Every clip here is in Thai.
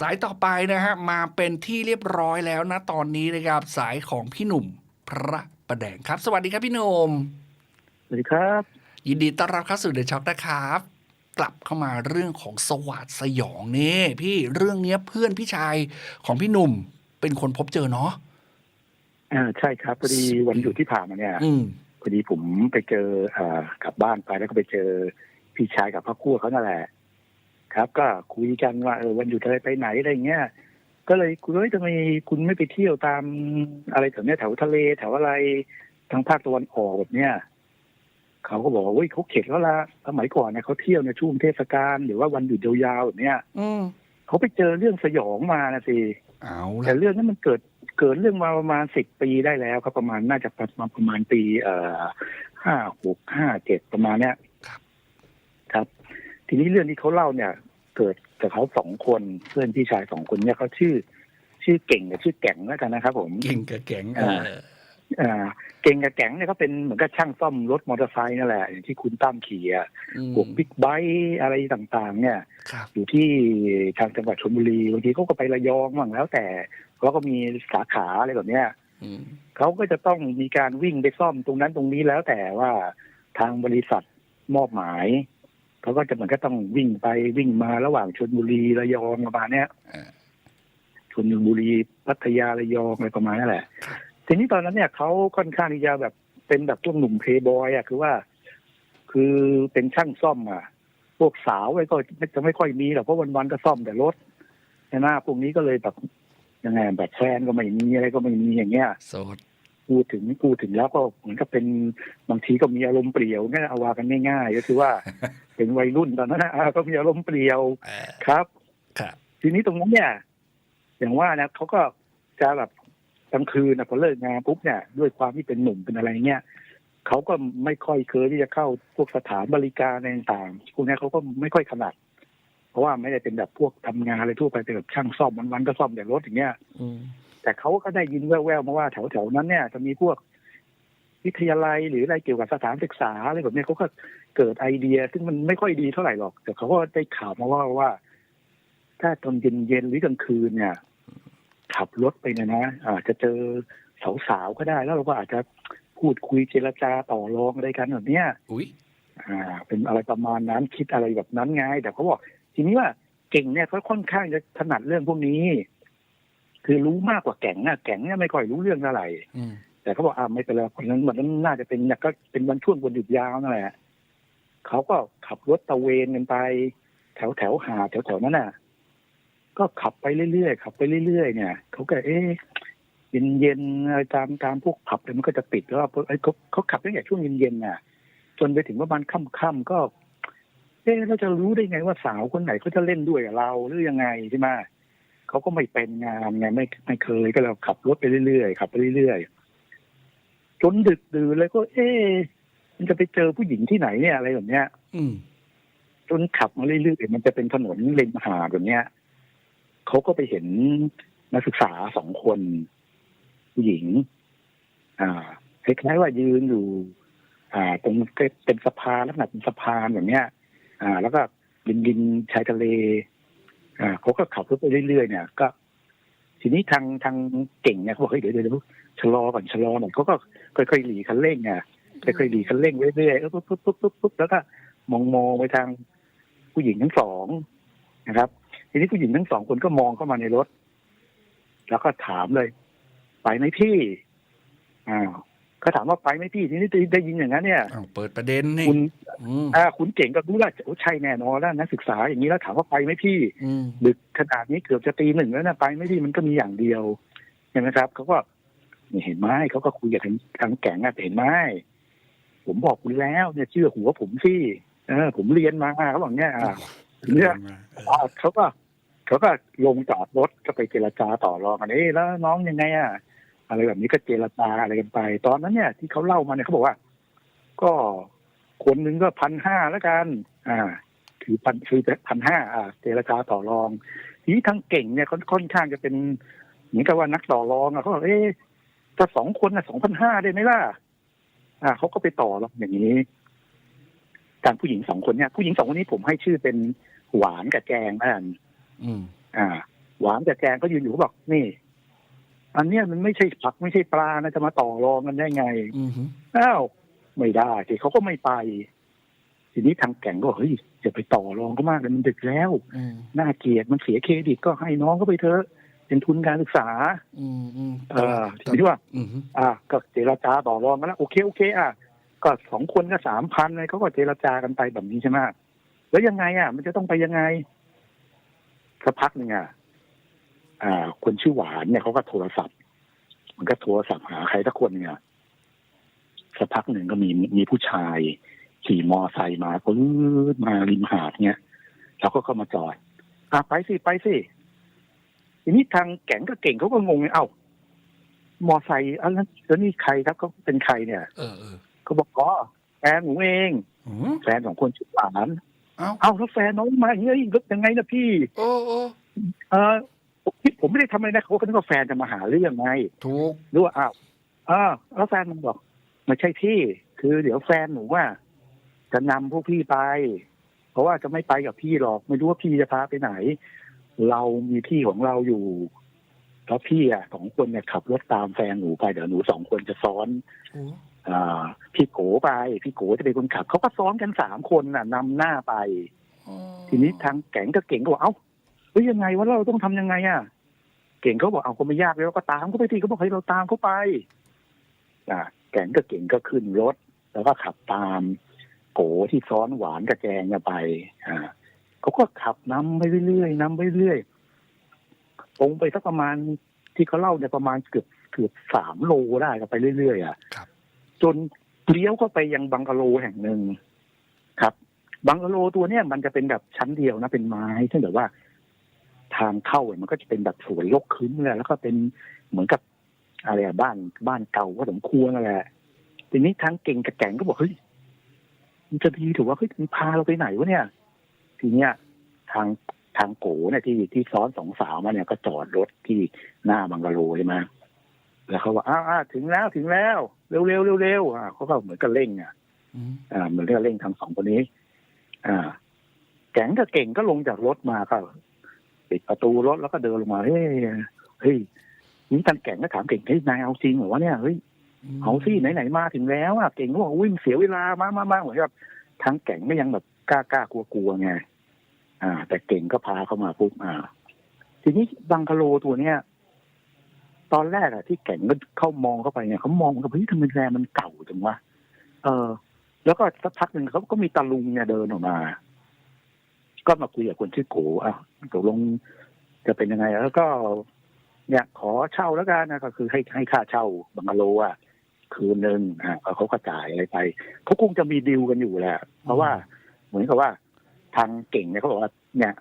สายต่อไปนะฮะมาเป็นที่เรียบร้อยแล้วนะตอนนี้นะครับสายของพี่หนุ่มพระประแดงครับ สวัสดีครับพี่หนุ่มสวัสดีครับ ยินดีต้อนรับเข้าสู่เดอะช็อคนะครับ กลับเข้ามาเรื่องของสวัสดสยองนี่พี่เรื่องเนี้ยเพื่อนพี่ชายของพี่หนุ่มเป็นคนพบเจอเนาะอ่าใช่ครับพอดีวันหยุดที่ผ่านมาเนี่ยอืมพอดีผมไปเจออ่ากลับบ้านไปแล้วก็ไปเจอพี่ชายกับพ่อคู่เขานั่นแหละ ครับ ก็คุยกันว่าเออวันหยุดอะไรไปไหนอะไรเงี้ยก็เลยคุยว่าเฮ้ยทำไมคุณไม่ไปเที่ยวตามอะไรแถวเนี้ยแถวทะเลแถวอะไรทางภาคตะวันออกแบบเนี้ยเขาก็บอกว่าเฮ้ยเขาเข็ดแล้วละสมัยก่อนเนี่ยเขาเที่ยวในช่วงเทศกาลหรือว่าวันหยุดยาวๆแบบเนี้ยอืมเขาไปเจอเรื่องสยองมานะสิเอาแต่ละเรื่องนั้นมันเกิดเกิดเรื่องมาประมาณสิบปีได้แล้วครับประมาณน่าจะประมาณประมาณปี เอ่อห้าหกห้าเจ็ดประมาณเนี้ยครับ ทีนี้เรื่องที่เขาเล่าเนี่ย เกิดกับเขาสองคนเพื่อนพี่ชายสองคนเนี่ยเขาชื่อ ชื่อเก่งกับชื่อแก่งแล้วกันนะครับ ผมเก่งกับแก๋งเอออ่าเก่งกับแก่งเนี่ยเขาเป็นเหมือนกับช่างซ่อมรถมอเตอร์ไซค์นั่นแหละอย่างที่คุณตั้มขี่อะอืมพวกบิ๊กไบค์อะไรต่างๆ เนี่ยครับอยู่ที่ทางจังหวัดชลบุรีบางทีเขาก็ไประยองบ้างแล้วแต่เขาก็มีสาขาอะไรแบบเนี้ยอืมเขาก็จะต้องมีการวิ่งไปซ่อมตรงนั้นตรงนี้แล้วแต่ว่าทางบริษัทมอบหมาย เขาก็จะเหมือนก็ต้องวิ่งไปวิ่งมาระหว่างชลบุรีระยองประมาณเนี้ยเออชลบุรีพัทยาระยองอะไรประมาณนั้นแหละครับทีนี้ตอนนั้นเนี่ยเขาค่อนข้างที่จะแบบเป็นแบบพวกหนุ่มเพย์บอยอะคือว่า คือเป็นช่างซ่อมอะ พวกสาวไอ้ก็จะไม่ค่อยมีหรอกเพราะวันๆก็ซ่อมแต่รถใช่ไหมพวกนี้ก็เลยแบบยังไงแบบแฟนก็ไม่มีอะไรก็ไม่มีอย่างเงี้ยโสด พูดถึงพูดถึงแล้วก็เหมือนกับเป็นบางทีก็มีอารมณ์เปรี่ยวงั้นเอาว่ากันง่ายๆก็คือว่าเป็นวัยรุ่นตอนนั้นนะอ่าก็มีอารมณ์เปรี่ยวเออครับครับ ทีนี้ตรงนั้นเนี่ยอย่างว่านะเขาก็จะแบบกลางคืนนะพอเลิกงานปุ๊บเนี่ยด้วยความที่เป็นหนุ่มเป็นอะไรเงี้ยเขาก็ไม่ค่อยเคยที่จะเข้าพวกสถานบริการอะไรต่างๆพวกนี้เขาก็ไม่ค่อยถนัดเพราะว่าไม่ได้เป็นแบบพวกทำงานอะไรทั่วไปเป็นแบบช่างซ่อมวันๆก็ซ่อมแต่รถอย่างเงี้ยอืม แต่เขาก็ได้ยินแว่วๆมาว่าแถวๆนั้นเนี่ย จะมีพวกวิทยาลัยหรืออะไรเกี่ยวกับสถานศึกษาอะไรแบบเนี้ยเขาก็เกิดไอเดีย ซึ่งมันไม่ค่อยดีเท่าไหร่หรอก แต่เขาก็ได้ข่าวมาว่าว่า ถ้าตอนเย็นๆหรือกลางคืนเนี่ย ขับรถไปเนี่ยนะอาจจะเจอสาวๆก็ได้ แล้วเราก็อาจจะพูดคุยเจรจาต่อรองอะไรกันแบบเนี้ยอุ้ยอ่า เป็นอะไรประมาณนั้นคิดอะไรแบบนั้นไงแต่เขาบอกทีนี้ว่าเก่งเนี่ยเขาค่อนข้างจะถนัดเรื่องพวกนี้ คือรู้มากกว่าแก่งนะแก่งเนี่ยไม่ค่อยรู้เรื่องอะไรอืมแต่เขาบอกอ่าไม่เป็นไรวันนั้นวันนั้นน่าจะเป็นเนี่ยก็เป็นวันช่วงวันหยุดยาวนั่นแหละเขาก็ขับรถตะเวนกันไป แถวแถวหาดแถวแถวนั้นน่ะ ก็ขับไปเรื่อยๆขับไปเรื่อยๆเนี่ยเขาก็เอ๊ะเย็นเย็นๆอะไรตามตามพวกผับเนี่ยมันก็จะปิดแล้วเอ้ยเขาเขาขับตั้งแต่ช่วงเย็นๆน่ะ จนไปถึงประมาณค่ำๆก็ เอ๊ะเราจะรู้ได้ไงว่าสาวคนไหนเขาจะเล่นด้วยกับเราหรือยังไงใช่ไหม เขาก็ไม่เป็นงานไงไม่ไม่เคยก็เราขับรถไปเรื่อยๆขับไปเรื่อยๆจนดึกดื่นเลยก็ เอ๊ะมันจะไปเจอผู้หญิงที่ไหนเนี่ยอะไรแบบเนี้ย อืมจนขับมาเรื่อยๆมันจะเป็นถนนเลนหาดแบบเนี้ยเขาก็ไปเห็นนักศึกษาสองคน ผู้หญิง อ่าคล้ายๆว่ายืนอยู่ อ่าตรงเป็นสะพานลักษณะเป็นสะพานแบบเนี้ย อ่า แล้วก็ดินดินชายทะเลอ่า เขาก็ขับรถไปเรื่อยๆเนี่ย ก็ ทีนี้ทางทางเก่งเนี่ยเขาบอกเฮ้ยเดี๋ยวเดี๋ยวเดี๋ยวชะลอก่อนชะลอหน่อยเขาก็ค่อยๆหลีคันเร่งอะค่อยๆหลีคันเร่งเรื่อยๆเออปุ๊บปุ๊บปุ๊บปุ๊บปุ๊บแล้วก็มองมองไปทางผู้หญิงทั้งสองนะครับ ทีนี้ผู้หญิงทั้งสองคนก็มองเข้ามาในรถ แล้วก็ถามเลย ไปไหมพี่อ้าว ก็ถามว่าไปไหมพี่ทีนี้ได้ยินอย่างนั้นเนี่ยอ้าวเปิดประเด็นนี่คุณอืมอ่าคุณเก่งก็รู้แล้วโอ้ใช่แน่นอนแล้วนักศึกษาอย่างนี้แล้วถามว่าไปไหมพี่อืมดึกขนาดนี้เกือบจะตีหนึ่งแล้วนะไปไหม่พี่มันก็มีอย่างเดียวเห็นไหมครับเขาก็นี่เห็นไหมเขาก็คุยกับทางทางแก่งอะเห็นไหมผมบอกคุณแล้วเนี่ยเชื่อหัวผมสิเออ ผมเรียนมาเขาบอกเนี่ยอ่าเนี่ยอ่าเขาก็เขาก็ลงจอดรถก็ไปเจรจาต่อรองกันเอ้แล้วน้องยังไงอะ อะไรแบบนี้ก็เจรจาอะไรกันไป ตอนนั้นเนี่ย ที่เขาเล่ามาเนี่ยเขาบอกว่า ก็คนหนึ่งก็พันห้าแล้วกัน อ่า ถือพันคือพันห้าอ่า เจรจาต่อรอง ทีนี้ทั้งเก่งเนี่ยค่อนค่อนข้างจะเป็นเหมือนกับว่านักต่อรองอะเขาบอกเอ๊ะถ้าสองคนนะสองพันห้าได้ไหมล่ะ อ่าเขาก็ไปต่อรองอย่างนี้การผู้หญิงสองคนเนี่ยผู้หญิงสองคนนี้ผมให้ชื่อเป็นหวานกับแจงแล้วกันอืมอ่า หวานกับแกงก็ยืนอยู่ก็บอกนี่ อันเนี้ยมันไม่ใช่ผักไม่ใช่ปลานะจะมาต่อรองกันได้ไงอือฮึอ้าวไม่ได้สิเขาก็ไม่ไป ทีนี้ทางแก่งก็บอกเฮ้ยจะไปต่อรองก็มากเลยมันดึกแล้วอืมน่าเกลียดมันเสียเครดิตก็ให้น้องก็ไปเถอะเป็นทุนการศึกษา อืมอืมเออทีนี้ว่าอืมฮึอ่า ก็เจรจาต่อรองกันแล้วโอเคโอเค อะก็สองคนก็สามพันเลยเขาก็เจรจากันไปแบบนี้ใช่ไหมแล้วยังไงอะ มันจะต้องไปยังไงสักพักหนึ่งอะอ่า คนชื่อหวานเนี่ยเขาก็โทรศัพท์ มันก็โทรศัพท์หาใครสักคนเนี่ยสักพักหนึ่งก็มีมีผู้ชายขี่มอไซค์มาปื๊ดมาริมหาดเนี่ยแล้วก็เข้ามาจอดอะไปสิไปสิทีนี้ทางแก๊งก็เก่งเขาก็งงไงเอ้ามอไซค์อันนั้นแล้วนี่ใครครับเขาเป็นใครเนี่ยเออเออเขาบอกอ๋อแฟนหนูเองอืมแฟนของคนชื่อหวานเอ้าเอ้าแล้วแฟนน้องมาอย่างนี้ยังไงนะพี่โอ้โอ้เออ ผมผมไม่ได้ทำอะไรนะเขาก็นึกว่าแฟนจะมาหาเรื่องไงถูกหรือว่าอ้าวอ้าวแล้วแฟนมันบอกไม่ใช่พี่ คือเดี๋ยวแฟนหนูว่า จะนำพวกพี่ไป เพราะว่าจะไม่ไปกับพี่หรอก ไม่รู้ว่าพี่จะพาไปไหน เรามีที่ของเราอยู่แล้วพี่อะสองคนเนี่ยขับรถตามแฟนหนูไปเดี๋ยวหนูสองคนจะซ้อนโอ้อ่าพี่โกไป พี่โกจะเป็นคนขับเขาก็ซ้อนกันสามคนน่ะนำหน้าไปอ๋อทีนี้ทางแก่งก็เก่งก็บอกเอ้า เฮ้ยยังไงวะเราต้องทำยังไงอะ เก่งเขาบอกเอาก็ไม่ยากแล้วก็ตามเขาไปทีเขาบอกให้เราตามเขาไปอ่าแก่งก็เก่งก็ขึ้นรถ แล้วก็ขับตามโกที่ซ้อนหวานกับแกงเนี่ยไป อ่าเขาก็ขับนำไปเรื่อยๆนำไปเรื่อยตรงไปสักประมาณที่เขาเล่าเนี่ยประมาณเกือบเกือบสามโลได้ก็ไปเรื่อยๆอะครับจนเลี้ยวเข้าไปยังบังกะโลแห่งหนึ่งครับ บังกะโลตัวเนี้ยมันจะเป็นแบบชั้นเดียวนะเป็นไม้ซึ่งแบบว่า ทางเข้าเนี่ยมันก็จะเป็นแบบสวนลกขึ้นเลยแล้วก็เป็นเหมือนกับอะไรอะบ้านบ้านเก่าก็สมควรนั่นแหละทีนี้ทางเก่งกับแก่งก็บอกเฮ้ยมันจะดีถือว่าเฮ้ยมันพาเราไปไหนวะเนี่ย ทีเนี้ย ทางทางโกเนี่ยที่ที่ซ้อนสองสาวมาเนี่ยก็จอดรถที่หน้าบังกะโลใช่ไหมแล้วเขาว่าอ้าวอ้าวถึงแล้วถึงแล้วเร็วเร็วเร็วเร็วอ่าเขาก็เหมือนกับเร่งอะอืมอ่าเหมือนกับเร่งทางสองคนนี้ อ่า แก๊งกับเก่งก็ลงจากรถมาก็ ปิดประตูรถแล้วก็เดินลงมาเฮ้ยเฮ้ยนี่ทางแก่งก็ถามเก่งเฮ้ยนายเอาจริงเหรอวะเนี่ยเฮ้ยเอาสิไหนไหนๆมาถึงแล้วอะเก่งก็บอกวิ่งเสียเวลามามามาเหมือนกับทางแก่งก็ยังแบบกล้ากล้ากลัวกลัวๆไงอ่า แต่เก่งก็พาเข้ามาปุ๊บอ่า ทีนี้บังกะโลตัวเนี้ยตอนแรกอะที่แก่งก็เข้ามองเข้าไปเนี่ยเขามองกับเฮ้ยทำไมแรมันเก่าจังวะเออ แล้วก็สักพักหนึ่งเขาก็มีตาลุงเนี่ยเดินออกมา ก็มาคุยกับคนชื่อโกอะตกลงจะเป็นยังไง แล้วก็ เนี่ยขอเช่าแล้วกันนะก็คือให้ให้ค่าเช่าบังกะโลอะคืนหนึ่งอะเขาก็จ่ายอะไรไปเขาคงจะมีดีลกันอยู่แหละเพราะว่าเหมือนกับว่า ทางเก่งเนี่ยเขาบอกว่าเนี่ย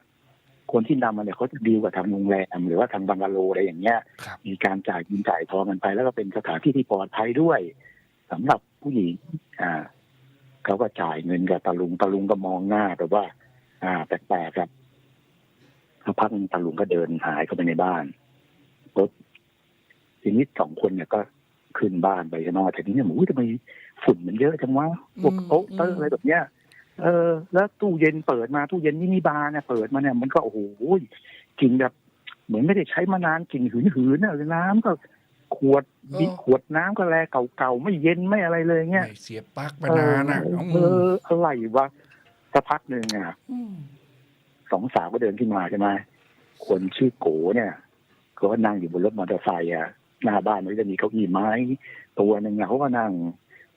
คนที่นำมาเนี่ยเขาจะดีลกับทางโรงแรมหรือว่าทางบังกะโลอะไรอย่างเงี้ยครับมีการจ่ายเงินจ่ายทองกันไป แล้วก็เป็นสถานที่ที่ปลอดภัยด้วยสำหรับผู้หญิง อ่าเขาก็จ่ายเงินกับตาลุงตาลุงก็มองหน้าแบบว่า อ่าแปลกๆครับสักพักหนึ่งตาลุงก็เดินหายเข้าไปในบ้านรถทีนี้สองคนเนี่ยก็ขึ้นบ้านไปใช่ไหมแต่ทีนี้หมูทำไมฝุ่นมันเยอะจังวะพวกโต๊ะเตอร์อะไรแบบเนี้ยเออ แล้วตู้เย็นเปิดมาตู้เย็นมินิบาร์เนี่ยเปิดมาเนี่ยมันก็โอ้โหกลิ่นแบบเหมือนไม่ได้ใช้มานานกลิ่นหืนหืนๆน่ะน้ำก็ขวดมีขวดน้ำก็แลเก่าๆไม่เย็นไม่อะไรเลยเงี้ยไม่เสียปลักมานานอะเอออะไรวะ สักพักหนึ่งอะมสองสาวก็เดินขึ้นมาใช่ไหมคนชื่อโกเนี่ยเขาก็นั่งอยู่บนรถมอเตอร์ไซค์อะหน้าบ้านมันก็จะมีเก้าอี้ไม้ ตัวหนึ่งอะเขาก็นั่ง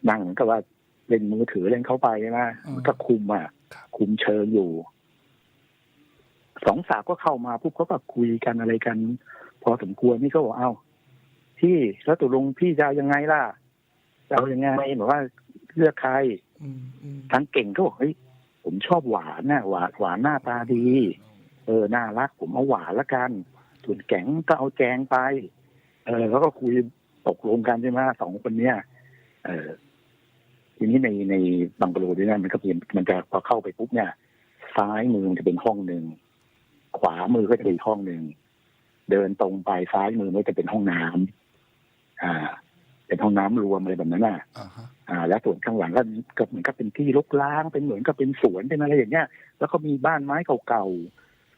นั่งเหมือนกับว่าเล่นมือถือเล่นเข้าไปใช่ไหมมันก็คุมอะ คุมเชิงอยู่ สองสาวก็เข้ามาปุ๊บเขาก็คุยกันอะไรกัน พอสมควรนี่ก็บอกเอ้าพี่แล้วตกลงพี่จะเอายังไงล่ะจะเอายังไงแบบว่าเลือกใครอืมอืมทางเก่งก็บอกเฮ้ย ผมชอบหวานน่ะหวานหวานหน้าตาดี เออน่ารักผมเอาหวานละกัน ส่วนแก๋งก็เอาแจงไป เออแล้วก็คุยตกลงกันใช่ไหมสองคนเนี้ยเออทีนี้ในในบังกะโลด้วยนะมันก็เปลี่ยนมันจะพอเข้าไปปุ๊บเนี่ย ซ้ายมือมันจะเป็นห้องหนึ่งขวามือก็จะเป็นอีกห้องหนึ่งเดินตรงไปซ้ายมือมันจะเป็นห้องน้ำอ่าเป็นห้ องน้ำรวมอะไรแบบนั้นน่ะอ่าฮะอ่า แล้วส่วนข้างหลังก็ก็เหมือนกับเป็นที่รกร้างเป็นเหมือนกับเป็นสวนเป็นอะไรอย่างเงี้ย แล้วก็มีบ้านไม้เก่า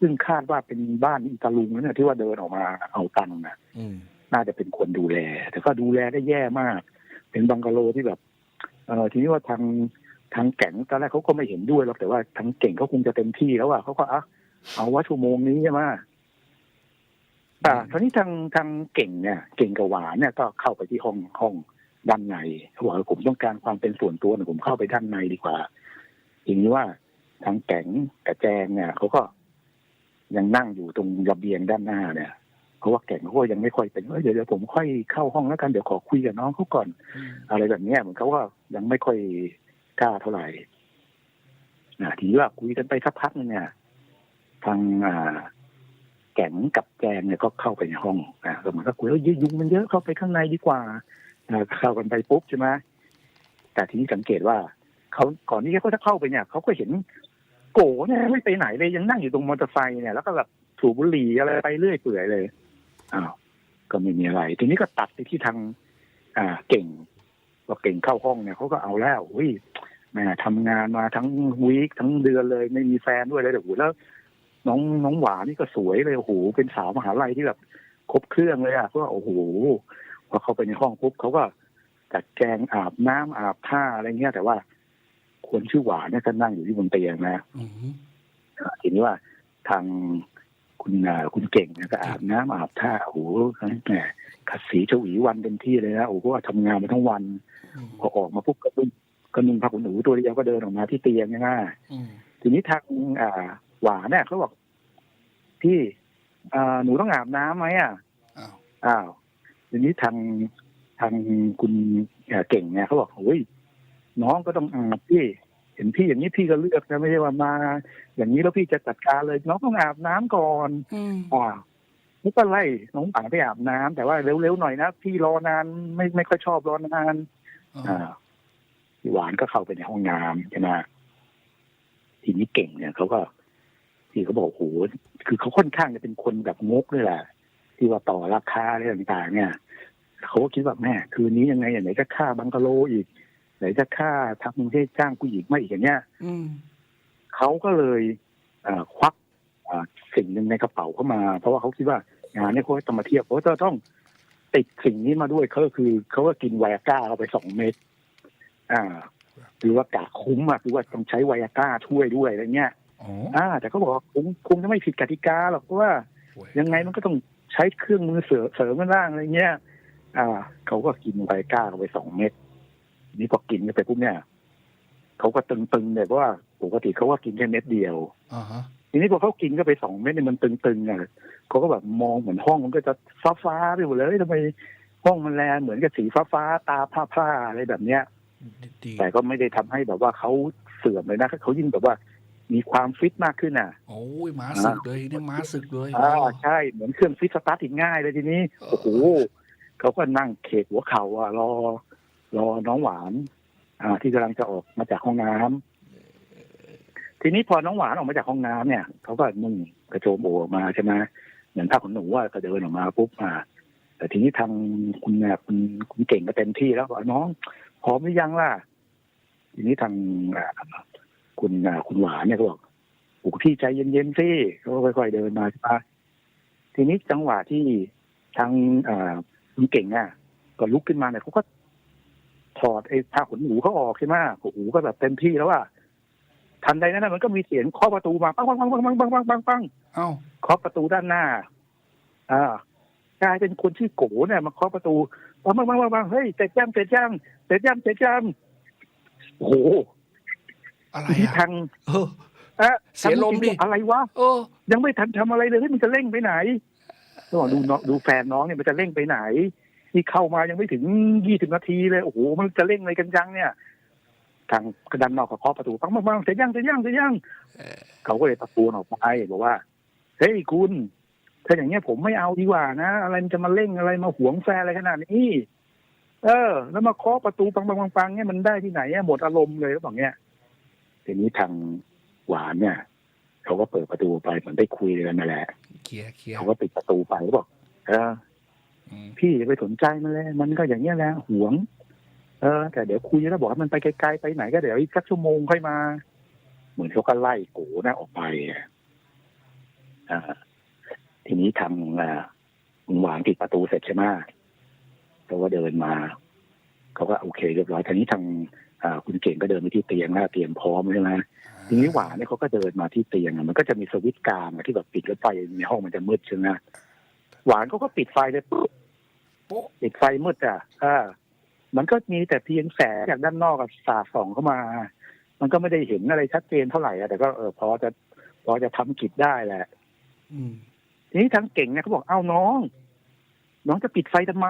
ซึ่งคาดว่าเป็นบ้านอิตาลุงนั่นนะที่ว่าเดินออกมาเอาตังค์นะอืมน่าจะเป็นคนดูแล แต่ก็ดูแลได้แย่มาก เป็นบังกะโลที่แบบเออทีนี้ว่าทางทางแก่งตอนแรกเขาก็ไม่เห็นด้วยหรอกแต่ว่าทางเก่งเขาคงจะเต็มที่แล้วอะเขาก็อะเอาว่าชั่วโมงนี้ใช่ไหม อ่าทีนี้ทางทางเก่งเนี่ย เก่งกับหวานเนี่ยก็เข้าไปที่ห้องห้องด้านในเขาบอกว่าผมต้องการความเป็นส่วนตัวนะผมเข้าไปด้านในดีกว่าทีนี้ว่าทางแก่งกับแจงเนี่ยเขาก็ยังนั่งอยู่ตรงระเบียงด้านหน้าเนี่ยเพราะว่าแก่งเขาก็ยังไม่ค่อยเป็นเอ้ยเดี๋ยวเดี๋ยวผมค่อยเข้าห้องแล้วกันเดี๋ยวขอคุยกับน้องเขาก่อนอืมอะไรแบบเนี้ยเหมือนเขาว่ายังไม่ค่อยกล้าเท่าไหร่นะทีนี้ว่าคุยกันไปสักพักนึงเนี่ยทางอ่า แก่งกับแจงเนี่ยก็เข้าไปในห้องนะก็เหมือนก็คุยว่าเยอะยุงมันเยอะเข้าไปข้างในดีกว่าเข้ากันไปปุ๊บใช่ไหมแต่ทีนี้สังเกตว่าเขาก่อนที่เขาจะเข้าไปเนี่ยเขาก็เห็นโกเนี่ยไม่ไปไหนเลยยังนั่งอยู่ตรงมอเตอร์ไซค์เนี่ยแล้วก็แบบถูบุหรี่อะไรไปเรื่อยเปื่อยเลยอ้าวก็ไม่มีอะไร ทีนี้ก็ตัดไปที่ทางอ่าเก่งพอเก่งเข้าห้องเนี่ยเขาก็เอาแล้วอุ้ยแม่ทำงานมาทั้งวีคทั้งเดือนเลย ไม่มีแฟนด้วยเลยแต่โหแล้ว น้องน้องหวานนี่ก็สวยเลยโอ้โหเป็นสาวมหาลัยที่แบบครบเครื่องเลยอะก็โอ้โหพอเข้าไปในห้องปุ๊บเขาก็จัดแจงอาบน้ำอาบท่าอะไรเงี้ย แต่ว่าคนชื่อหวานเนี่ยก็นั่งอยู่ที่บนเตียงนะอืมทีนี้ว่าทางคุณอ่าคุณเก่งเนี่ยก็อาบน้ำอาบท่าโอ้โหแหมขัดสีเฉวีวันเต็มที่เลยนะโอ้โหทำงานมาทั้งวันอืมพอออกมาปุ๊บก็นุ่งก็นุ่งผ้าขนหนูตัวเดียวก็เดินออกมาที่เตียงง่ายอืมๆทีนี้ทางอ่า หวานเนี่ยเขาบอกพี่อ่าหนูต้องอาบน้ำไหมอะอ้าวอ้าวทีนี้ทางทางคุณเอ่อเก่งเนี่ยเขาบอกโอ้ยน้องก็ต้องอาบพี่ เห็นพี่อย่างนี้พี่ก็เลือกนะไม่ใช่ว่ามา อย่างนี้แล้วพี่จะจัดการเลย น้องต้องอาบน้ำก่อนอืมอ่านี่ก็ไล่น้องปังไปอาบน้ำแต่ว่าเร็วๆหน่อยนะพี่รอนานไม่ไม่ค่อยชอบรอนานอ่าอ่าพี่หวานก็เข้าไปในห้องน้ำใช่ไหมทีนี้เก่งเนี่ยเขาก็ ที่เขาบอกโอ้โหคือเขาค่อนข้างจะเป็นคนแบบงกเลยแหละที่ว่าต่อราคาอะไรต่างๆ เนี่ยเขาก็คิดว่าแม่คืนนี้ยังไงไหนจะค่าบังกะโลอีก ไหนจะค่าทำให้จ้างผู้หญิงมาอีกอย่างเงี้ยอืมเขาก็เลยเอ่อควักเอ่อสิ่งหนึ่งในกระเป๋าเข้ามา เพราะว่าเขาคิดว่างานเนี้เขาต้องมาเทียบเพราะว่าจะต้องติดสิ่งนี้มาด้วยเขาก็คือเขาก็กินไวอาก้าเข้าไปสองเม็ดอ่าหรือว่ากะคุ้มอะคือว่าต้องใช้ไวอาก้าช่วยด้วยอะไรเงี้ย อ๋ออ่า แต่เขาบอกว่าคงคงจะไม่ผิดกติกาหรอกเพราะว่าโอ้ยยังไงมันก็ต้องใช้เครื่องมือเสริมเสริมกันบ้างอะไรเงี้ย อ่า เขาก็กินไวอาก้าเข้าไปสองเม็ดทีนี่พอกินเข้าไปปุ๊บเนี่ยเขาก็ตึงๆเลยเพราะว่าปกติเขาก็กินแค่เม็ดเดียวอ่าฮะทีนี้พอเขากินก็ไปสองเม็ดเนี่ยมันตึงๆอะเขาก็แบบมองเหมือนห้องมันก็จะฟ้าๆไปหมดเลยทำไมห้องมันแลเหมือนกับสีฟ้าๆตาพร่าๆอะไรแบบเนี้ยดีแต่ก็ไม่ได้ทำให้แบบว่าเขาเสื่อมเลยนะเขายิ่งแบบว่า มีความฟิตมากขึ้นอะโอ้ยม้าศึกเลยเนี่ยม้าศึกเลยอ่าใช่เหมือนเครื่องฟิตสตาร์ทติดง่ายเลยทีนี้โอ้โหเขาก็นั่งเขกหัวเข่าอะรอ รอน้องหวาน อ่า ที่กำลังจะออกมาจากห้องน้ำทีนี้พอน้องหวานออกมาจากห้องน้ำเนี่ยเขาก็นุ่งกระโจมโอออกมาใช่ไหมเหมือนผ้าขนหนูว่าก็เดินออกมาปุ๊บอ่าแต่ทีนี้ทางคุณเนี่ยคุณคุณเก่งก็เต็มที่แล้วบอกน้องพร้อมหรือยังล่ะ ทีนี้ทางอ่า คุณอ่าคุณหวานเนี่ยก็บอกโอ้พี่ใจเย็นๆสิเขาก็ค่อยๆเดินมาใช่ปะทีนี้จังหวะที่ทางอ่าคุณเก่งอะก็ลุกขึ้นมาเนี่ยเขาก็ถอดไอ้ผ้าขนหนูเขาออกใช่ไหมโอ้โหก็แบบเต็มที่แล้วอะทันใดนั้นนะมันก็มีเสียงเคาะประตูมาปังปังปังปังปังปังปังปังปังเอ้าเคาะประตูด้านหน้า อ่ากลายเป็นคนชื่อโกเนี่ยมาเคาะประตูปังปังปังปังปังเฮ้ยเสร็จยังเสร็จยังเสร็จยังเสร็จยังโอ้โห อะไรที่อะทางเออ เอ๊ะเสียลมดิอะไรวะ เออ ยังไม่ทันทำอะไรเลยเฮ้ยมันจะเร่งไปไหนก็บอกดูน้องดูแฟนน้องเนี่ยมันจะเร่งไปไหน ที่เข้ามายังไม่ถึงยี่สิบนาทีเลยโอ้โหมันจะเร่งอะไรกันจังเนี่ย ทางกระดันนอกก็เคาะประตูปังปังปังเสร็จยังเสร็จยังเสร็จยังเขาก็เลยตะโกนออกไปบอกว่าเฮ้ยคุณถ้าอย่างเงี้ยผมไม่เอาดีกว่านะอะไรมันจะมาเร่งอะไรมาหวงแฟนอะไรขนาดนี้ เออ แล้วมาเคาะประตูปังปังปังปังเนี่ยมันได้ที่ไหนอะหมดอารมณ์เลยก็บอกเนี้ย ทีนี้ทางหวานเนี่ยเขาก็เปิดประตูไปเหมือนได้คุยกันนั่นแหละเคลียร์เคลียร์เขาก็ปิดประตูไปเขาบอกเอออืมพี่อย่าไปสนใจมันเลย มันก็อย่างเงี้ยแหละหวง เออ แต่เดี๋ยวคุยแล้วบอกว่ามันไปไกลๆไปไหนก็เดี๋ยวอีกสักชั่วโมงค่อยมา เหมือนเขาก็ไล่โกนะออกไปอะอ่าทีนี้ทางอ่าคุณหวานปิดประตูเสร็จใช่ไหมเขาก็เดินมาเขาก็โอเคเรียบร้อยทีนี้ทางอ่า คุณเก่งก็เดินไปที่เตียงแล้วเตรียมพร้อมใช่ไหมทีนี้หวานเนี่ยเขาก็เดินมาที่เตียงอะมันก็จะมีสวิตช์กลางอะที่แบบปิดแล้วไฟในห้องมันจะมืดใช่ไหมหวานเขาก็ปิดไฟเลยปุ๊บโป๊ะปิดไฟมืดอะอ่ามันก็มีแต่เพียงแสงจากด้านนอกกับสาดส่องเข้ามา มันก็ไม่ได้เห็นอะไรชัดเจนเท่าไหร่อะแต่ก็เออพอจะพอจะทำกิจได้แหละอืมทีนี้ทางเก่งเนี่ยเขาบอกเอ้าน้อง น้องจะปิดไฟทำไม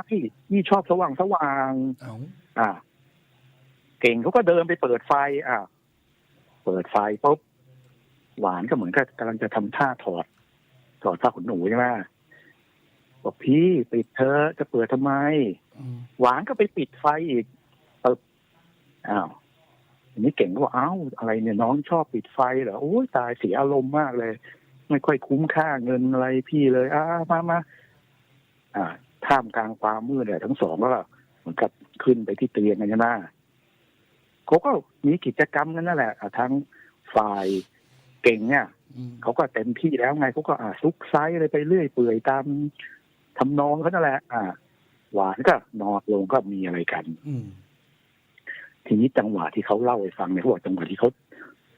นี่ชอบสว่างสว่างเอาอ่า เก่งเขาก็เดินไปเปิดไฟอ่าเปิดไฟปุ๊บหวานก็เหมือนกับกำลังจะทำท่าถอด ถอดผ้าขนหนูใช่ไหมบอกพี่ปิดเธอะจะเปิดทำไมอืมหวานก็ไปปิดไฟอีกปึ๊บอ้าวทีนี้เก่งก็บอกเอ้าอะไรเนี่ยน้องชอบปิดไฟเหรอโอ้ยตายเสียอารมณ์มากเลย ไม่ค่อยคุ้มค่าเงินอะไรพี่เลยอ้ามามาอ่าท่ามกลางความมืดเนี่ยทั้งสองก็เหมือนกับขึ้นไปที่เตียงกันใช่ไหม เขาก็มีกิจกรรมกันนั่นแหละอะทั้งฝ่ายเก่งเนี่ยอืมเขาก็เต็มที่แล้วไงเขาก็อ่าซุกไซส์อะไรไปเรื่อยเปื่อยตามทำนองเขานั่นแหละ อ่า หวานก็นอนลงก็มีอะไรกัน อืมทีนี้จังหวะที่เขาเล่าให้ฟังเนี่ยเขาบอกจังหวะที่เขา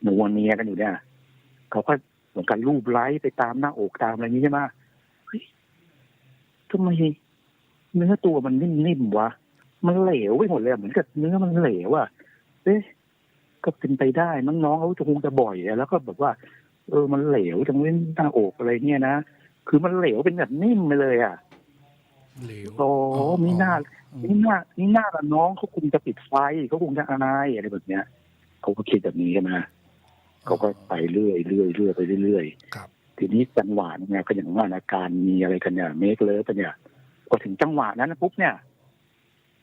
หนัวเนียกันอยู่เนี่ยเขาก็เหมือนกันรูปไล้ไปตามหน้าอกตามอะไรนี้ใช่ไหมเฮ้ยทำไมเนื้อตัวมันนิ่มๆวะมันเหลวไปหมดเลยอะเหมือนกับเนื้อมันเหลวอะ เอ๊ะก็เป็นไปได้มั้งน้องเขาจะคงจะบ่อยอะแล้วก็แบบว่า เออมันเหลวจังเว้นหน้าอกอะไรเนี่ยนะคือมันเหลวเป็นแบบนิ่มไปเลยอะเหลวโอ้มีหน้าอืมนี่หน้านี่หน้าละน้องเขาคงจะปิดไฟเขาคงจะอายอะไรแบบเนี้ยเขาก็คิดแบบนี้ใช่ไหมเขาก็ไปเรื่อยเรื่อยเรื่อยไปเรื่อยครับทีนี้จังหวะเนี่ยก็อย่างว่าอาการมีอะไรกันเนี่ยเมคเลิฟกันเนี่ยพอถึงจังหวะนั้นนะปุ๊บเนี่ย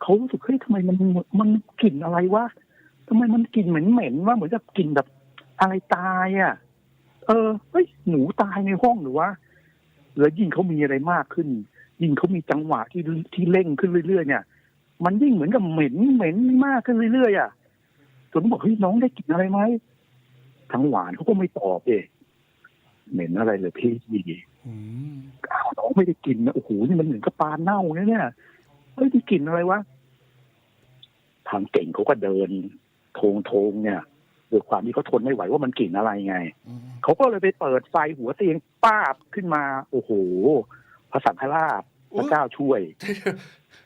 เขารู้สึกเฮ้ยทำไมมันมันกลิ่นอะไรวะ ทำไมมันกลิ่นเหม็นเหม็นๆว่าเหมือนจะกลิ่นแบบอะไรตายอะ เออเฮ้ยหนูตายในห้องหรือวะแล้วยิ่งเขามีอะไรมากขึ้น ยิ่งเขามีจังหวะที่ที่เร่งขึ้นเรื่อยๆเนี่ย มันยิ่งเหมือนกับเหม็นเหม็นมากขึ้นเรื่อยๆอะจนบอกเฮ้ยน้องได้กลิ่นอะไรไหมทางหวานเขาก็ไม่ตอบเองเหม็นอะไรเลยพี่อืมอ้าวน้องไม่ได้กลิ่นนะโอ้โหนี่มันเหมือนกับปลาเน่าเนี่ยเนี่ยเฮ้ยได้กลิ่นอะไรวะทางเก่งเขาก็เดิน โทงโทงๆเนี่ยด้วยความที่เขาทนไม่ไหวว่ามันกลิ่นอะไรไงอืมเขาก็เลยไปเปิดไฟหัวเตียงป้าบขึ้นมา โอ้โหพระสังฆราชพระเจ้าช่วย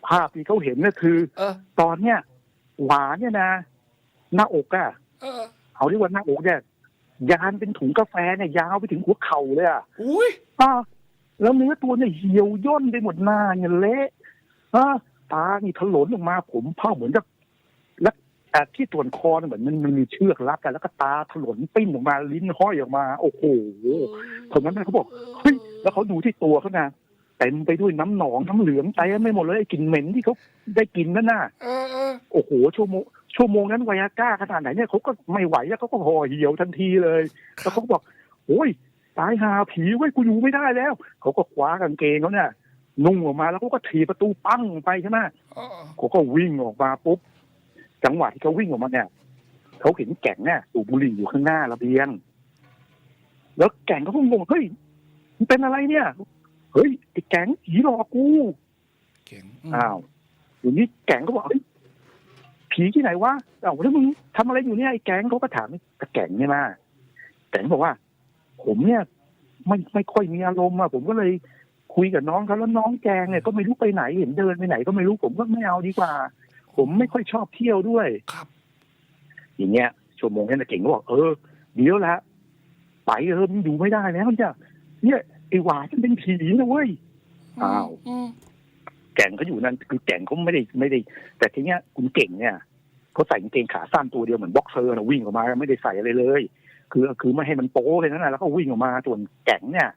ภาพที่เขาเห็นก็คือเออตอนเนี้ยหวานเนี่ยนะ หน้าอกอะเออเอาเรียกว่าหน้าอกเนี่ยยานเป็นถุงกาแฟเนี่ยยาวไปถึงหัวเข่าเลยอะอุ้ยอ่าแล้วเนื้อตัวเนี่ยเหี่ยวย่นไปหมดหน้าเนี่ยเละอ่าตานี่ถลนออกมาผมเผ้าเหมือนกับ แล้วอ่าที่ส่วนคอเนี่ยเหมือนมันมันมีเชือกรัดกันแล้วก็ตาถลนปิ้นออกมาลิ้นห้อยออกมา โอ้โหตอนนั้นนะเขาบอกเฮ้ยแล้วเขาดูที่ตัวเขานะเต็มไปด้วยน้ำหนองน้ำเหลืองเต็มไม่หมดเลยไอ้กลิ่นเหม็นที่เขาได้กลินนั่นน่ะเออเออโอ้โหชั่วโมงชั่วโมงนั้นไวอาก้าขนาดไหนเนี่ยเขาก็ไม่ไหวแล้วเขาก็ห่อเหี่ยวทันทีเลย แล้วเขาก็บอกโอ้ยตายหาผีไว้ยกูอยู่ไม่ได้แล้ว เขาก็คว้ากางเกงเขาเนี่ยนุ่งออกมาแล้วเขาก็ถีบประตูปั้งไปใช่ไหมเออเขาก็วิ่งออกมาปุ๊บ จังหวะที่เขาวิ่งออกมาเนี่ยเขาเห็นแก่งเนี่ยสูบบุหรี่อยู่ข้างหน้าระเบียง แล้วแก่งเขาก็งงเฮ้ยมันเป็นอะไรเนี่ย เฮ้ยไอ้แก่งผีหลอกกูเก่งมอ้าวอยู่นี้แก่งก็บอกเฮ้ยผีที่ไหนวะอ้าวแล้วมึงทำอะไรอยู่เนี่ยไอ้แก่งเขาก็ถามไอ้แก่งเนี่ยมาแก่งบอกว่า ผมเนี่ย ไม่ไม่ค่อยมีอารมณ์อะผมก็เลยคุยกับน้องเขาแล้วน้องแกงเนี่ยก็ไม่รู้ไปไหนเห็นเดินไปไหนก็ไม่รู้ผมก็ไม่เอาดีกว่า ผมไม่ค่อยชอบเที่ยวด้วยครับ อย่างเงี้ยชั่วโมงนั้นนะเก่งก็บอกเออเดี๋ยวละไปเออมันอยู่ไม่ได้แล้วจ้ะเนี่ยไอ้หวานมันเป็นผีนะเว้ยอ้าวมแก่งเขาอยู่นั่นคือแก่งเขาไม่ได้ไม่ได้ แต่ทีเนี้ยคุณเก่งเนี่ยเขาใส่กางเกงขาสั้นตัวเดียวเหมือนบ็อกเซอร์นะวิ่งออกมาไม่ได้ใส่อะไรเลย คือคือไม่ให้มันโป๊แค่นั้นนะแล้วก็วิ่งออกมาส่วนแก่งเนี่ย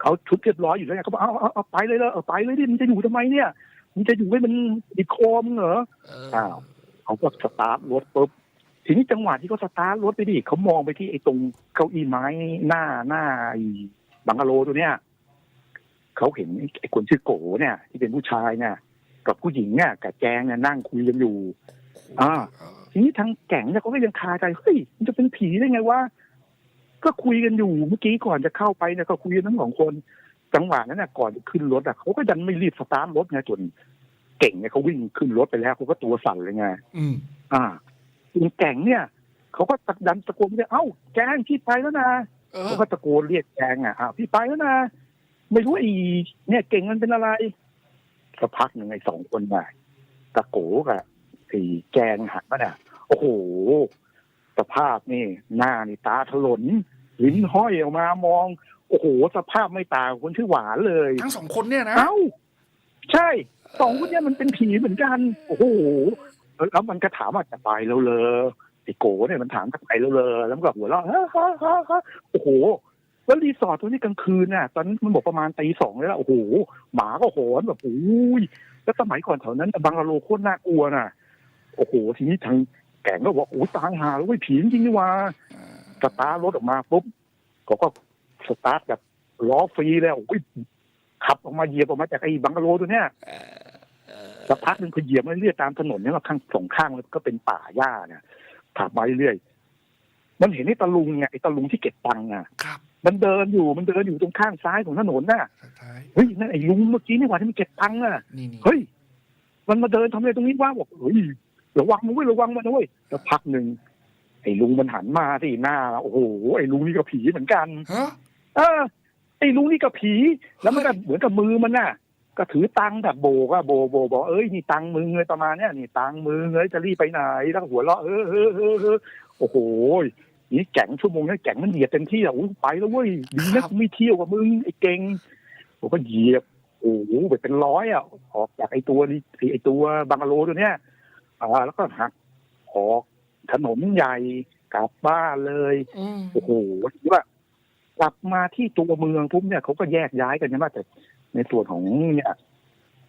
เขาชุดเรียบร้อยอยู่แล้วไงเขาบอกเอาเอาเอาไปเลยเลยเอาไปเลยดิมันจะอยู่ทำไมเนี่ย มันจะอยู่ไว้มันติดคอมงเหรอเอออ้าวเขาก็สตาร์ทรถปุ๊บทีนี้จังหวะที่เขาสตาร์ทรถไปดิเขามองไปที่ไอ้ตรงเก้าอี้ไม้หน้าหน้าไอ้บังกะโลตัวเนี้ยเขาเห็นไอ้คนชื่อโกเนี่ย ที่เป็นผู้ชายเนี่ยกับผู้หญิงเนี่ยกับแจงเนี่ยนั่งคุยกันอยู่ อ่าเออทีนี้ทางแก่งเนี่ยเขาก็ยังคาใจเฮ้ยมันจะเป็นผีได้ไงวะก็คุยกันอยู่เมื่อกี้ก่อนจะเข้าไปเนี่ยก็คุยกันทั้งสองคน จังหวะนั้นน่ะก่อนจะขึ้นรถอะเขาก็ดันไม่รีบสตาร์ทรถไงจนเก่งเนี่ยเขาวิ่งขึ้นรถไปแล้วเขาก็ตัวสั่นเลยไงอืมอ่าคุณแก่งเนี่ยเขาก็ตะดันตะโกนไปเอ้าแกงพี่ไปแล้วนะเออเขาก็ตะโกนเรียกแกงอะอ้าวพี่ไปแล้วนะไม่รู้ไอ้เนี่ยเก่งมันเป็นอะไรสักพักหนึ่งไอ้สองคนน่ะตะโกกับไอ้แกงหันมาน่ะโอ้โหสภาพนี่ หน้านี่ตาถลนลิ้นห้อยออกมามอง โอ้โหสภาพไม่ต่างกับคนชื่อหวานเลย ทั้งสองคนเนี่ยนะเอ้าใช่สองคนเนี้ยมันเป็นผีเหมือนกัน โอ้โหแล้วมันก็ถามว่าจะไปแล้วเลยไอ้โกเนี่ยมันถามจะไปแล้วเลยแล้วมันก็หัวเราะฮ่าฮ่าฮ่าฮ่าโอ้โหแล้วรีสอร์ทตัวนี้กลางคืนน่ะ ตอนนั้นมันบอกประมาณตีสองแล้วล่ะโอ้โหหมาก็หอนแบบโอ้ยแล้วสมัยก่อนแถวนั้นบังกะโลโคตรน่ากลัวน่ะ โอ้โห ทีนี้ทางแก่งก็บอกโอ้ยตายหาแล้วเว้ยผีจริงๆนี่หว่าสตาร์ทรถออกมาปุ๊บเขาก็ สตาร์ทแบบล้อฟรีเลยโอ้ยขับออกมาเหยียบออกมาจากไอ้บังกะโลตัวเนี้ยสักพักหนึ่งคือเหยียบมาเรื่อยๆตามถนนเนี่ยว่าข้างสองข้างมันก็เป็นป่าหญ้าเนี่ยขับมาเรื่อยๆมันเห็นไอ้ตะลุงไงไอ้ตะลุงที่เก็บตังค์อะครับมันเดินอยู่มันเดินอยู่ตรงข้างซ้ายของถนนน่ะสุดท้ายเฮ้ยนั่นไอ้ลุงเมื่อกี้นี่หว่าที่มันเก็บตังค์อะนี่นี่เฮ้ยมันมาเดินทำอะไรตรงนี้ว่าบอกเฮ้ยระวังนะเว้ยระวังมันนะเว้ยแล้วพักหนึ่งไอ้ลุงมันหันมาที่หน้าโอ้โหไอ้ลุงนี่ก็ผีเหมือนกันฮะ เออไอ้ลุงนี่ก็ผี แล้วมันก็เหมือนกับมือมันน่ะ ก็ถือตังค์แบบโบกอะโบโบบอกเอ้ยนี่ตังค์มึงเลยประมาณเนี้ยนี่ตังค์มึงเลยจะรีบไปไหนแล้วก็หัวเราะเออเออเออเออโอ้โหนี่แก่งชั่วโมงนี้แก่งมันเหยียบเต็มที่อะอุ้ยไปแล้วเว้ยดีนะกูไม่เที่ยวกับมึงไอ้เก่งผมก็เหยียบโอ้โหไปเป็นร้อยอะออกจากไอ้ตัวนี้ไอ้ไอ้ตัวบังกะโลตัวเนี้ยอ่าแล้วก็หักออกถนนใหญ่กลับบ้านเลยอืมโอ้โหที่ว่า กลับมาที่ตัวเมืองปุ๊บเนี่ยเขาก็แยกย้ายกันใช่ไหมแต่ในส่วนของเนี่ย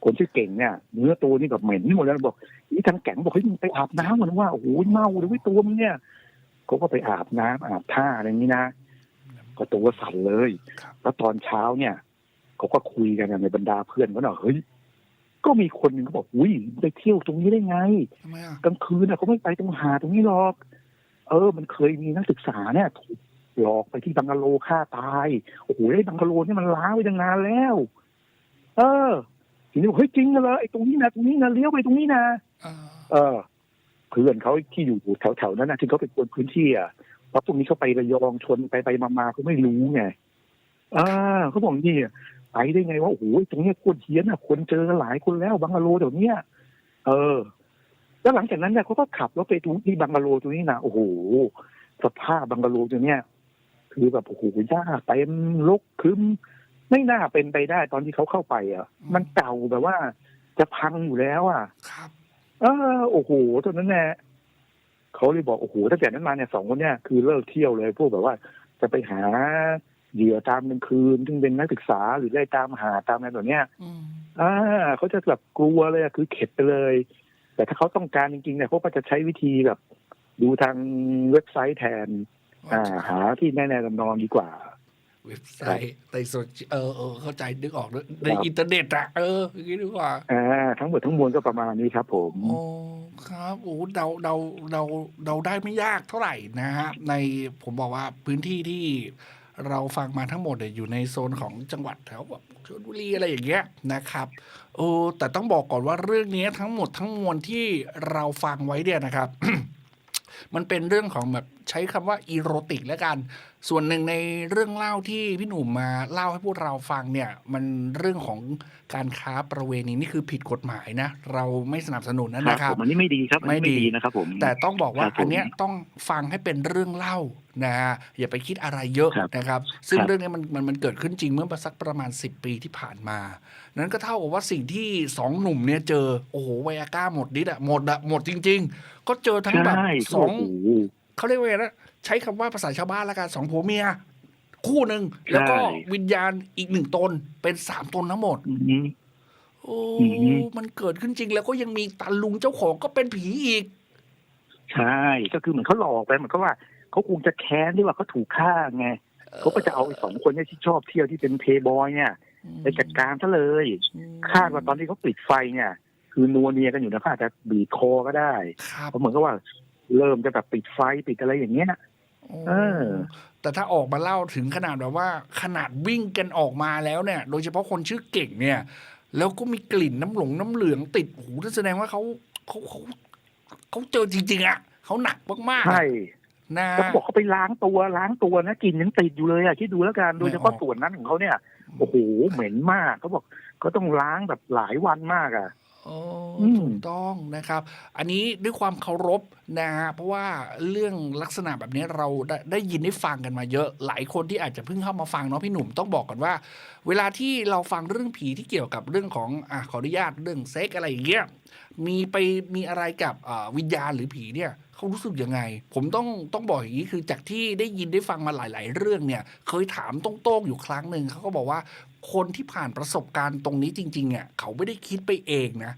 คนชื่อเก่งเนี่ยเนื้อตัวนี่แบบเหม็นหมดแล้วบอกนี่ทางแก่งบอกเฮ้ยมึงไปอาบน้ำมันว่าโอ้โหเมาเลยเว้ยตัวมึงเนี่ยเขาก็ไปอาบน้ำอาบท่าอะไรอย่างนี้นะก็ตัวสั่นเลยครับแล้วตอนเช้าเนี่ยเขาก็คุยกันในบรรดาเพื่อนเขาเนาะเฮ้ยก็มีคนหนึ่งเขาบอกอุ้ยไปเที่ยวตรงนี้ได้ไงทำไมอะกลางคืนน่ะเขาไม่ไปตรงหาดตรงนี้หรอก เออ มันเคยมีนักศึกษาเนี่ยถูก หลอกไปที่บังกะโลฆ่าตาย โอ้โหไอ้บังกะโลนี่มันล้างไว้ตั้งนานแล้ว เออทีนี้บอกเฮ้ยจริงเหรอไอ้ตรงนี้นะตรงนี้นะเลี้ยวไปตรงนี้นะอ่าเออเพื่อนเขาที่อยู่แถวๆนั้นนะที่เขาเป็นคนพื้นที่อะเพราะพวกนี้เขาไประยองชนไปไปมาๆเขาไม่รู้ไงอ่าเขาบอกนี่ไปได้ไงว่าโอ้โหตรงเนี้ยโคนเฮียนอะคนเจอกันหลายคนแล้วบังกะโลเดี๋ยวเนี้ยเออ แล้วหลังจากนั้นเนี่ยเขาก็ขับรถไปตรงที่บังกะโลตรงนี้นะโอ้โหสภาพบังกะโลตัวเนี้ย คือแบบโอ้โหหญ้าเต็มรกคึมไม่น่าเป็นไปได้ตอนที่เขาเข้าไปอะ มันเก่าแบบว่า จะพังอยู่แล้วอะครับเออโอ้โหตอนนั้นแน่เขาเลยบอกโอ้โหตั้งแต่นั้นมาเนี่ยสองคนเนี่ยคือเลิกเที่ยวเลยพวกแบบว่า จะไปหาเหยื่อตามกลางคืนซึ่งเป็นนักศึกษาหรือได้ตามหาตามอะไรแบบเนี้ยอืมอ่าเขาจะแบบกลัวเลยอะคือเข็ดไปเลย แต่ถ้าเขาต้องการจริงๆเนี่ยเขาก็จะใช้วิธีแบบ ดูทางเว็บไซต์แทนอ่า หาที่แน่ๆลำนองดีกว่า เว็บไซต์ในโซเชียลเออเออเข้าใจนึกออกด้วยในครับอินเทอร์เน็ตอะเอออย่างนี้ดีกว่าอ่าทั้งหมดทั้งมวลก็ประมาณนี้ครับ ผมโอ้ครับโอ้เดาเดาเดาเดาได้ไม่ยากเท่าไหร่นะฮะในผมบอกว่าพื้นที่ที่เราฟังมาทั้งหมดเนี่ยอยู่ในโซนของจังหวัดแถวแบบชลบุรีอะไรอย่างเงี้ยนะครับโอ้แต่ต้องบอกก่อนว่าเรื่องนี้ทั้งหมดทั้งมวลที่เราฟังไว้เนี่ยนะครับ มันเป็นเรื่องของแบบใช้คำว่าอีโรติกแล้วกันส่วนหนึ่งในเรื่องเล่าที่พี่หนุ่มมาเล่าให้พวกเราฟังเนี่ยมันเรื่องของการค้าประเวณีนี่คือผิดกฎหมายนะ เราไม่สนับสนุนนะครับนะครัผบมอันนี้ไม่ดีครับอันนี้ไม่ไม่ดีดีนะครับผมแต่ต้องบอกว่าครับผมอันเนี้ยต้องฟังให้เป็นเรื่องเล่านะฮะอย่าไปคิดอะไรเยอะครับนะครับ ซึ่งครับเรื่องนี้มันมันมันเกิดขึ้นจริงเมื่อสักประมาณ 10 ปีที่ผ่านมา นั้นก็เท่ากับว่าสิ่งที่สองหนุ่มเนี่ยเจอโอ้โหไวอาก้าหมดดิดอะหมดอะหมดจริง ๆ ก็เจอทั้งแบบใช่สองโโห เขาเรียกว่าไงนะใช้คำว่าภาษาชาวบ้านละกันสองผัวเมีย คู่หนึ่งแล้วก็ใช่วิญญาณอีกหนึ่งตนเป็นสามตนทั้งหมดอือฮึโอ้อือฮึมันเกิดขึ้นจริงแล้วก็ยังมีตาลุงเจ้าของก็เป็นผีอีก ใช่ ก็คือเหมือนเขาหลอกไปเหมือนกับว่าเขาคงจะแค้นที่ว่าเขาถูกฆ่าไงเขาก็จะเอาไอ้สองคนเนี่ยที่ชอบเที่ยวที่เป็นเพย์บอยเนี่ยไปจัดการซะเลย คาดว่าตอนที่เขาปิดไฟเนี่ย คือนัวเนียกันอยู่นะเขาอาจจะบีบคอก็ได้ครับเพราะเหมือนกับว่า เริ่มจะแบบปิดไฟปิดอะไรอย่างเงี้ยโอ้เออ แต่ถ้าออกมาเล่าถึงขนาดแบบว่า ขนาดวิ่งกันออกมาแล้วเนี่ย โดยเฉพาะคนชื่อเก่งเนี่ย แล้วก็มีกลิ่นน้ำหลงน้ำเหลืองติดหูนั่นแสดงว่าเขาเขาเขาเขาเจอจริงๆอะเขาหนักมากๆใช่นะแล้วเขาบอกเขาไปล้างตัวล้างตัวนะกลินยังติดอยู่เลยอะคิดดูแล้วกันโดยเฉพาะไม่ออกส่วนนั้นของเขาเนี่ยโอ้โหเหม็นมากเขาบอกเขาต้องล้างแบบหลายวันมากอะ โอ้อืมถูกต้องนะครับ อันนี้ด้วยความเคารพนะฮะเพราะว่าเรื่องลักษณะแบบนี้เราได้ได้ยินได้ฟังกันมาเยอะหลายคนที่อาจจะเพิ่งเข้ามาฟังเนาะพี่หนุ่มต้องบอกก่อนว่า เวลาที่เราฟังเรื่องผีที่เกี่ยวกับเรื่องของอะขออนุญาตเรื่องเซ็กอะไรอย่างเงี้ยมีไปมีอะไรกับอ่าวิญญาณหรือผีเนี่ยเขารู้สึกยังไง ผมต้องต้องบอกอย่างนี้คือจากที่ได้ยินได้ฟังมาหลาย ๆ เรื่องเนี่ย เคยถามตรงๆอยู่ครั้งหนึ่งเขาก็บอกว่า คนที่ผ่านประสบการณ์ตรงนี้จริงๆอะเขาไม่ได้คิดไปเองนะ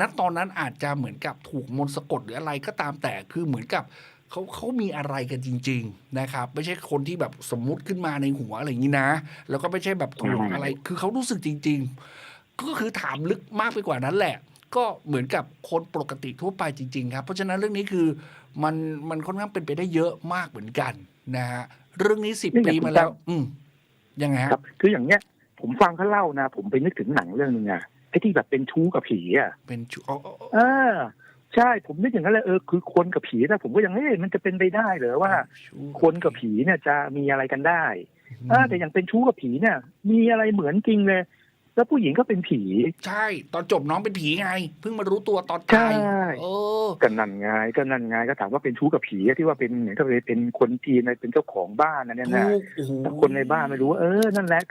ณตอนนั้นอาจจะเหมือนกับถูกมนต์สะกดหรืออะไรก็ตามแต่คือเหมือนกับเขาเขามีอะไรกันจริง ๆ นะครับ ไม่ใช่คนที่แบบสมมุติขึ้นมาในหัวอะไรอย่างนี้นะ แล้วก็ไม่ใช่แบบถูกอะไร คือเขารู้สึกจริง ๆ ก็คือถามลึกมากไปกว่านั้นแหละ ก็เหมือนกับคนปกติทั่วไปจริง ๆ ครับ เพราะฉะนั้นเรื่องนี้คือมันมันค่อนข้างเป็นไปได้เยอะมากเหมือนกันนะฮะเรื่องนี้สิบนี่อย่างปีมาแล้ว อืมยังไงฮะครับ คืออย่างเนี้ย ผมฟังเขาเล่านะ ผมไปนึกถึงหนังเรื่องหนึงอะไอ้ที่แบบเป็นชู้กับผีอะเป็นชุอ๋ออ๋ออ๋อเออใช่ผมนึกอย่างนั้นเลยเออคือคนกับผีแต่ผมก็ยังเอ๊ะมันจะเป็นไปได้เหรอว่าชู้คนกับผีเนี่ยจะมีอะไรกันได้เออแต่อย่างเป็นชู้กับผีเนี่ย มีอะไรเหมือนจริงเลย แล้วผู้หญิงก็เป็นผี ใช่ ตอนจบน้องเป็นผีไง เพิ่งมารู้ตัวตอนใช่ตายเออ ก็นั่นไงก็นั่นไงก็ถามว่าเป็นชู้กับผีอะที่ว่าเป็นเหมือนกับเป็นคนจีนเป็นเจ้าของบ้านนะเนี่ยนะถูกโอ้โหแล้วคนในบ้านไม่รู้ว่าเออนั่นแหละ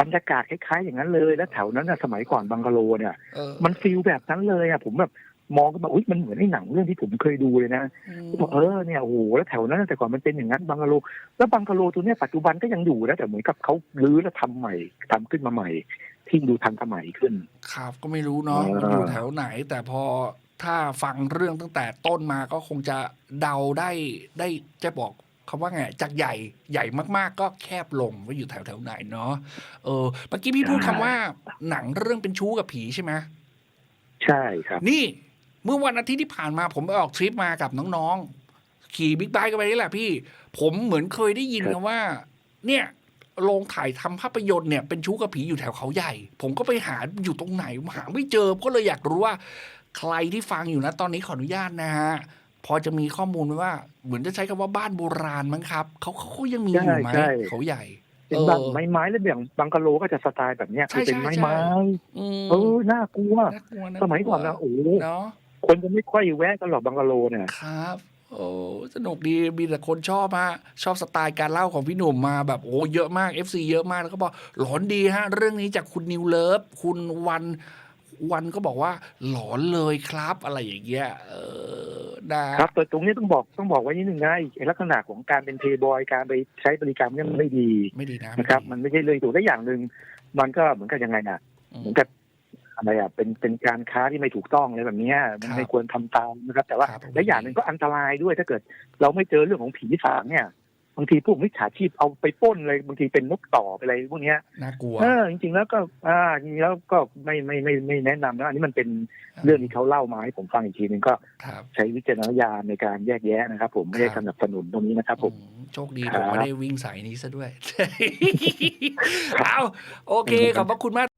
บรรยากาศคล้ายๆอย่างนั้นเลยแล้วแถวนั้นน่ะสมัยก่อนบังกะโลเนี่ย เออมันฟีลแบบนั้นเลยอะผมแบบมองก็แบบอุ้ยมันเหมือนในหนังเรื่องที่ผมเคยดูเลยนะมผมบอกเออเนี่ยโอ้โหแล้วแถวนั้นแต่ก่อนมันเป็นอย่างนั้นบังกะโล แล้วบังกะโลตัวเนี้ยปัจจุบันก็ยังอยู่นะแต่เหมือนกับเขาลื้อแล้วทำใหม่ทำขึ้นมาใหม่ ที่ดูทันสมัยขึ้น ครับก็ไม่รู้เนาะเออมันอยู่แถวไหน แต่พอถ้าฟังเรื่องตั้งแต่ต้นมาก็คงจะเดาได้ได้จะบอกคำว่าไงจากใหญ่ใหญ่มากๆ ก็แคบลงว่าอยู่แถวแถวๆไหนเนาะเออเมื่อกี้พี่พูดคำว่าหนังเรื่องเป็นชู้กับผีใช่ไหมใช่ครับ นี่เมื่อวันอาทิตย์ที่ผ่านมาผมไปออกทริปมากับน้องๆ ขี่บิ๊กไบค์กันไปนี่แหละพี่ ผมเหมือนเคยได้ยินครับกันว่า เนี่ย โรงถ่ายทำภาพยนตร์เนี่ยเป็นชู้กับผีอยู่แถวเขาใหญ่ ผมก็ไปหาอยู่ตรงไหนหาไม่เจอก็เลยอยากรู้ว่า ใครที่ฟังอยู่นะตอนนี้ขออนุญาตนะฮะพอจะมีข้อมูลไหมว่า เหมือนจะใช้คำว่าบ้านโบราณมั้งครับเขาเขาเขายังมีอยู่ไหมใช่ใช่เขาใหญ่เป็นบ้านเออไม้ไม้แล้วอย่างบังกะโลก็จะสไตล์แบบเนี้ยใช่คือเป็นใช่ไม้ใช่ไม้อืมเออน่ากลัวน่ากลัวนะสมัยก่อนนะโอ้โหเนาะคนจะไม่ค่อยแวะกันหรอกบังกะโลเนี่ยครับ โอ้สนุกดีมีแต่คนชอบฮะชอบสไตล์การเล่าของพี่หนุ่มมาแบบโอ้เยอะมาก FC เยอะมากแล้วก็บอกหลอนดีฮะ เรื่องนี้จากคุณนิวเลิฟคุณวันวันก็บอกว่าหลอนเลยครับอะไรอย่างเงี้ยเออนะครับแต่ตรงนี้ต้องบอกต้องบอกไว้นิดนึงนะไอ้ลักษณะของการเป็นเพย์บอยการไปใช้บริการเนี่ยมันไม่ดีไม่ดีนะนะครับไดีมันไม่ใช่เลยถูกได้อย่างหนึ่งมันก็เหมือนกับยังไงนะอืเหมมือนกับ อะไรอะเป็นเป็นการค้าที่ไม่ถูกต้องอะไรแบบเนี้ยมันครับไม่ควรทำตามนะครับ แต่ว่าครับผมและอย่างหนึ่งก็อันตรายด้วยถ้าเกิด เราไม่เจอเรื่องของผีสางเนี่ยบางทีพวกมิจฉาชีพเอาไปปล้นเลยบางทีเป็นนกต่อไปอะไรพวกเนี้ยน่ากลัวเออจริง ๆ แล้วก็ อ่าจริงๆแล้วก็ไม่ไม่ไม่ไม่แนะนำนะอันนี้มันเป็นเรื่องที่เขาเล่ามาให้ผมฟังอีกทีหนึ่งก็ครับใช้วิจารณญาณในการแยกแยะนะครับ ผมไม่ได้ครัสบนับสนุนตรงนี้นะครับ ผมอืมโชคดีครัผบมไม่ได้วิ่งสายนี้ซะด้วยเอาโอเคขอบพระคุณมาก